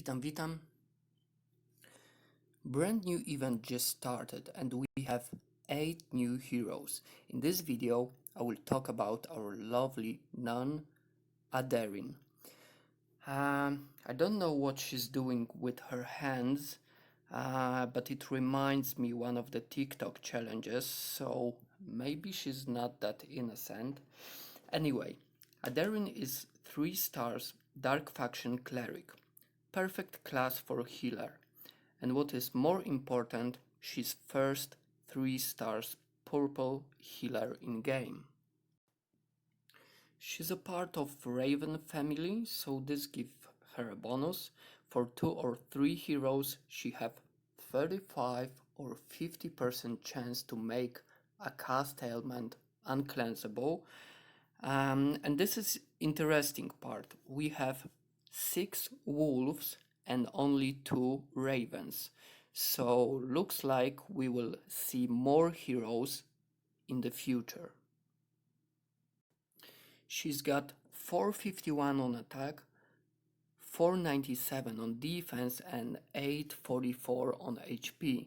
Witam, witam. Brand new event just started and we have 8 new heroes. In this video I will talk about our lovely nun Aderin. Um, I don't know what she's doing with her hands, uh, but it reminds me one of the TikTok challenges, so maybe she's not that innocent. Anyway, Aderin is 3 stars Dark Faction Cleric. Perfect class for healer. And what is more important, she's first 3 stars purple healer in game. She's a part of Raven family, so this give her a bonus. For 2 or 3 heroes, she have 35 or 50% chance to make a cast ailment uncleansable. Um, and this is interesting part. We have six wolves and only two ravens. So looks like we will see more heroes in the future. She's got 451 on attack, 497 on defense, and 844 on HP.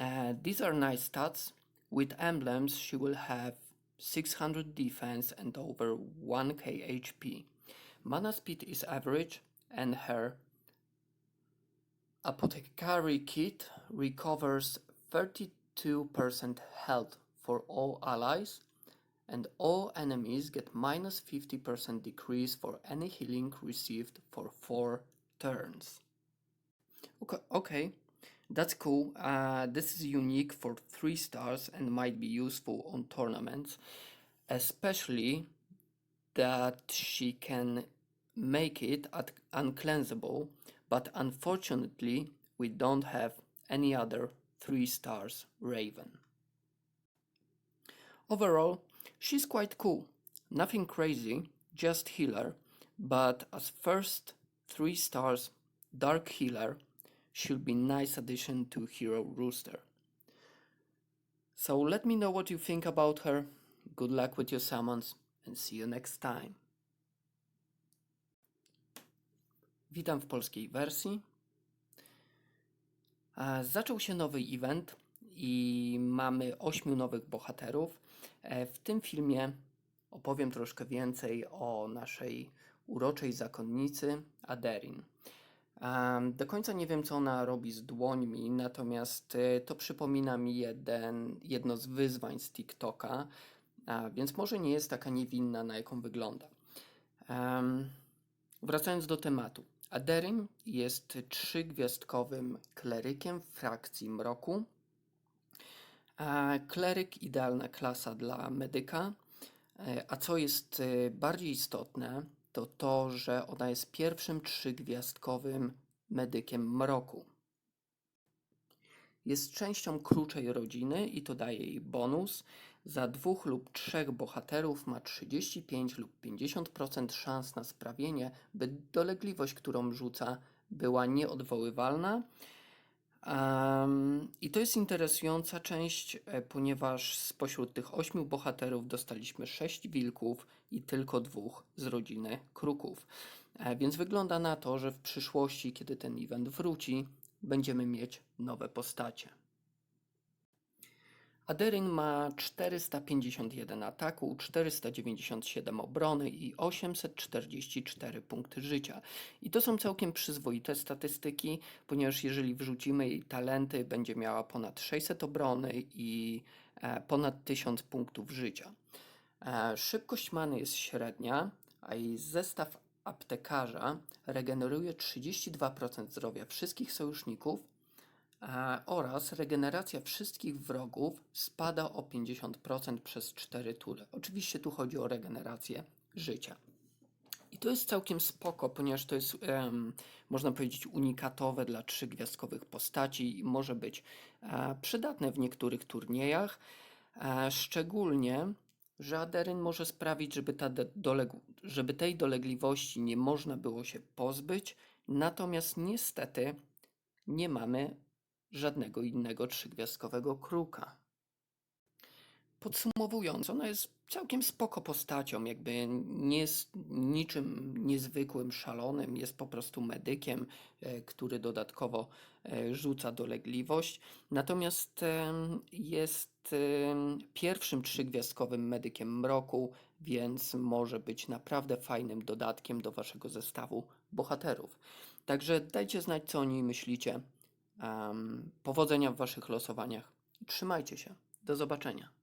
Uh, these are nice stats. With emblems, she will have 600 defense and over 1k HP. Mana speed is average, and her apothecary kit recovers 32% health for all allies, and all enemies get minus 50% decrease for any healing received for 4 turns. Okay, okay. that's cool. Uh, this is unique for 3 stars and might be useful on tournaments, especially that she can make it uncleansable, but unfortunately we don't have any other 3 stars Raven. Overall, she's quite cool. Nothing crazy, just healer, but as first 3 stars dark healer should be nice addition to Hero Rooster. So let me know what you think about her. Good luck with your summons and see you next time. Witam w polskiej wersji. E, Zaczął się nowy event i mamy ośmiu nowych bohaterów. E, W tym filmie opowiem troszkę więcej o naszej uroczej zakonnicy Aderin. Em, Do końca nie wiem, co ona robi z dłońmi, natomiast e, to przypomina mi jeden, jedno z wyzwań z TikToka, więc może nie jest taka niewinna, na jaką wygląda. Wracając do tematu. Aderin jest trzygwiazdkowym klerykiem frakcji mroku. Kleryk idealna klasa dla medyka. E, A co jest e, bardziej istotne, to to, że ona jest pierwszym trzygwiazdkowym medykiem mroku. Jest częścią kruczej rodziny i to daje jej bonus. Za dwóch lub trzech bohaterów ma 35 lub 50% szans na sprawienie, by dolegliwość, którą rzuca, była nieodwoływalna. Em, I to jest interesująca część, e, ponieważ spośród tych ośmiu bohaterów dostaliśmy sześć wilków i tylko dwóch z rodziny kruków. E, Więc wygląda na to, że w przyszłości, kiedy ten event wróci, będziemy mieć nowe postacie. Aderin ma 451 ataku, 497 obrony i 844 punkty życia. I to są całkiem przyzwoite statystyki, ponieważ jeżeli wrzucimy jej talenty, będzie miała ponad 600 obrony i e, ponad 1000 punktów życia. E, Szybkość many jest średnia, a jej zestaw aptekarza regeneruje 32% zdrowia wszystkich sojuszników oraz regeneracja wszystkich wrogów spada o 50% przez 4 tury. Oczywiście tu chodzi o regenerację życia. I to jest całkiem spoko, ponieważ to jest, em, można powiedzieć, unikatowe dla trzygwiazdkowych postaci i może być e, przydatne w niektórych turniejach. E, szczególnie, że Aderyn może sprawić, żeby, ta żeby tej dolegliwości nie można było się pozbyć, natomiast niestety nie mamy żadnego innego trzygwiazdkowego kruka. Podsumowując, ona jest całkiem spoko postacią, jakby nie jest niczym niezwykłym, szalonym, jest po prostu medykiem, e, który dodatkowo e, rzuca dolegliwość. Natomiast em, jest pierwszym trzygwiazdkowym medykiem mroku, więc może być naprawdę fajnym dodatkiem do waszego zestawu bohaterów. Także dajcie znać, co o niej myślicie. Em, powodzenia w waszych losowaniach. Trzymajcie się. Do zobaczenia.